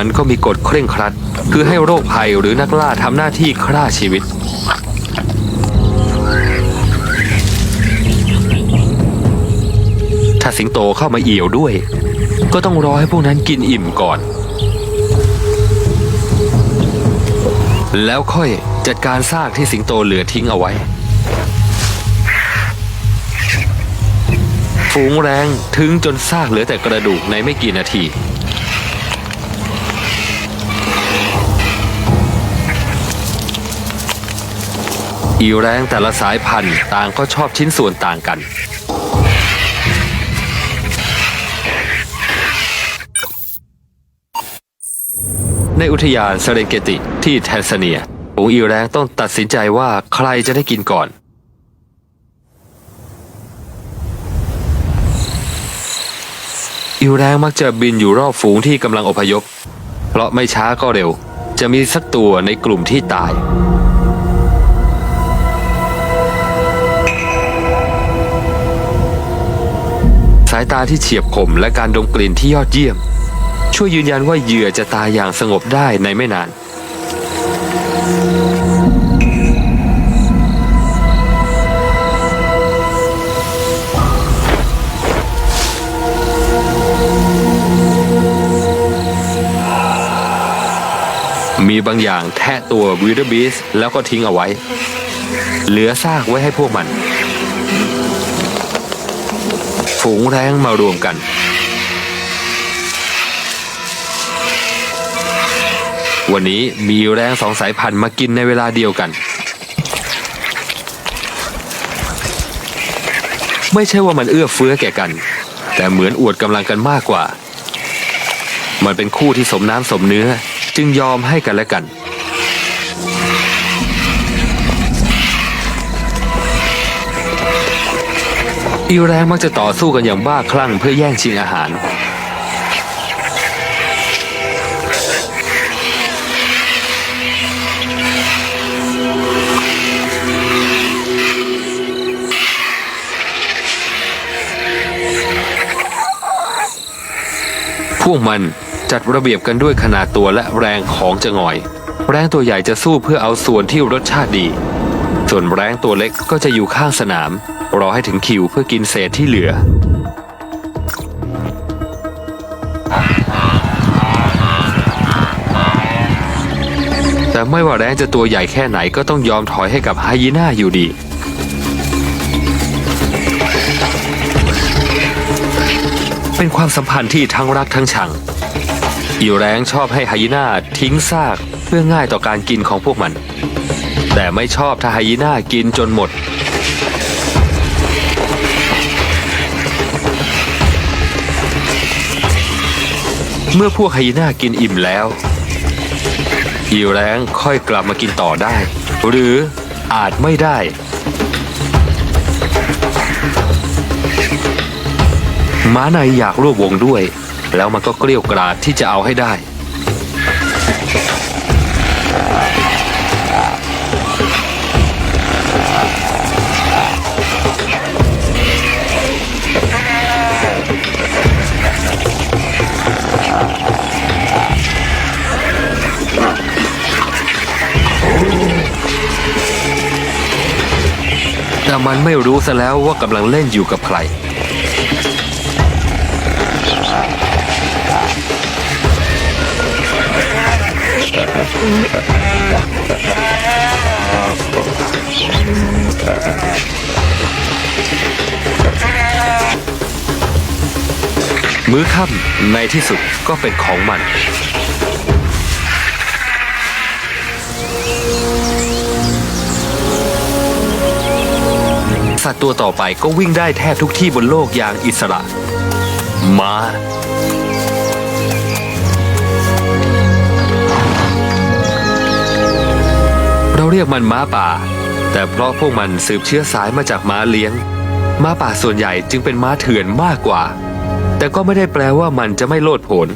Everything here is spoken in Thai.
มันก็มีกฎเคร่งครัด คือให้โรคภัยหรือนักล่าทำหน้าที่ฆ่าชีวิต ถ้าสิงโตเข้ามาเอี่ยวด้วย ก็ต้องรอให้พวกนั้นกินอิ่มก่อน แล้วค่อยจัดการซากที่สิงโตเหลือทิ้งเอาไว้ฝูงแรงถึงจนซากเหลือแต่กระดูกในไม่กี่นาที อีแรงแต่ละสายพันธุ์ต่างก็ชอบชิ้นส่วนต่างกัน ในอุทยานเซเรนเกติที่แทนซาเนียฝูงอีแรงต้องตัดสินใจว่าใครจะได้กินก่อน อีแรงมักจะบินอยู่รอบฝูงที่กำลังอพยพ เพราะไม่ช้าก็เร็ว จะมีสักตัวในกลุ่มที่ตายายตาที่เฉียบคมและการดมกลิ่นที่ยอดเยี่ยม ช่วยยืนยันว่าเหยื่อจะตายอย่างสงบได้ในไม่นาน มีบางอย่างแทะตัววิดบีสแล้วก็ทิ้งเอาไว้ เหลือซากไว้ให้พวกมัน ฝูงแร้งมารวมกัน วันนี้มีแรงสองสายพันธุ์มากินในเวลาเดียวกัน ไม่ใช่ว่ามันเอื้อเฟื้อแก่กัน แต่เหมือนอวดกำลังกันมากกว่า มันเป็นคู่ที่สมน้ำสมเนื้อจึงยอมให้กันและกัน อีแรงมักจะต่อสู้กันอย่างบ้าคลั่งเพื่อแย่งชิงอาหาร พวกมันจัดระเบียบกันด้วยขนาดตัวและแรงของจะงอย แรงตัวใหญ่จะสู้เพื่อเอาส่วนที่รสชาติดี ส่วนแรงตัวเล็กก็จะอยู่ข้างสนาม รอให้ถึงคิวเพื่อกินเศษที่เหลือ แต่ไม่ว่าแรงจะตัวใหญ่แค่ไหนก็ต้องยอมถอยให้กับไฮยีน่าอยู่ดีเป็นความสัมพันธ์ที่ทั้งรักทั้งชังอีแรงชอบให้ไฮยีน่าทิ้งซากเพื่อง่ายต่อการกินของพวกมัน แต่ไม่ชอบถ้าไฮยีน่ากินจนหมด เมื่อพวกไฮยีน่ากินอิ่มแล้ว อีแรงค่อยกลับมากินต่อได้ หรืออาจไม่ได้ ม้าในอยากร่วมวงด้วย แล้วมันก็เกลี้ยวกราดที่จะเอาให้ได้ มันไม่รู้ซะแล้วว่ากำลังเล่นอยู่กับใคร มื้อค่ำในที่สุดก็เป็นของมัน สัตว์ตัวต่อไปก็วิ่งได้แทบทุกที่บนโลกอย่างอิสระ มา เราเรียกมันม้าป่า แต่เพราะพวกมันสืบเชื้อสายมาจากม้าเลี้ยง ม้าป่าส่วนใหญ่จึงเป็นม้าเถื่อนมากกว่า แต่ก็ไม่ได้แปลว่ามันจะไม่โลดโผน